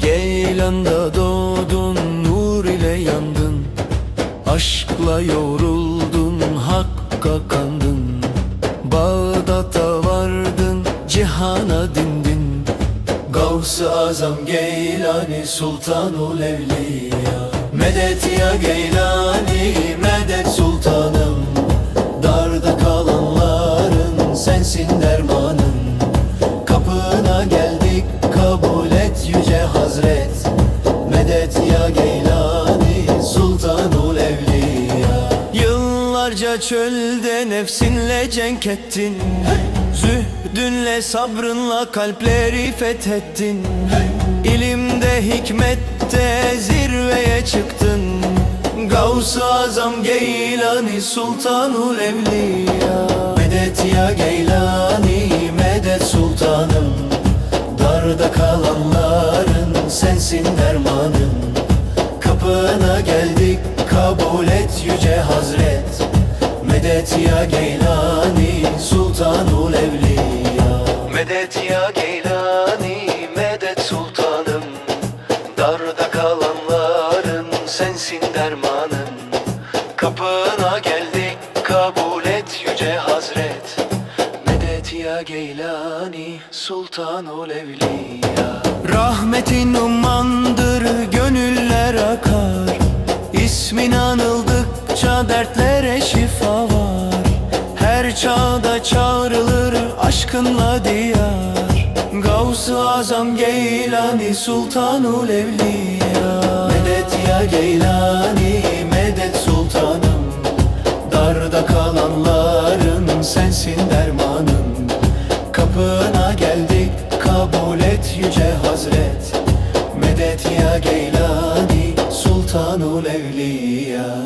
Geylanda doğdun, nur ile yandın Aşkla yoruldun, hakka kandın Bağdat'a vardın, cihana dindin Gavs-ı Azam Geylani Sultanul Evliya Medet ya Geylani, sensin dermanım. Kapına geldik kabul et yüce hazret. Medet ya Geylani Sultanul Evliya. Yıllarca çölde nefsinle cenk ettin. Zühdünle sabrınla kalpleri fethettin. İlimde hikmette zirveye çıktın. Gavs-ı Azam Geylani Sultanul Evliya Medet ya Geylani medet sultanım. Darda kalanların sensin dermanım. Kapına geldik kabul et yüce hazret. Medet ya Geylani Sultanul Evliya. Medet ya Geylani medet sultanım. Darda kalanların sensin dermanım. Kapına geldik kabul yüce hazret Medet ya Geylani Sultanul Evliya. Rahmetin ummandır gönüller akar. İsmin anıldıkça dertlere şifa var. Her çağda çağrılır aşkınla diyar. Gavs-ı Azam Geylani Sultanul Evliya. Medet ya Geylani sensin dermanım. Kapına geldik kabul et yüce hazret. Medet ya Geylani Sultanul Evliya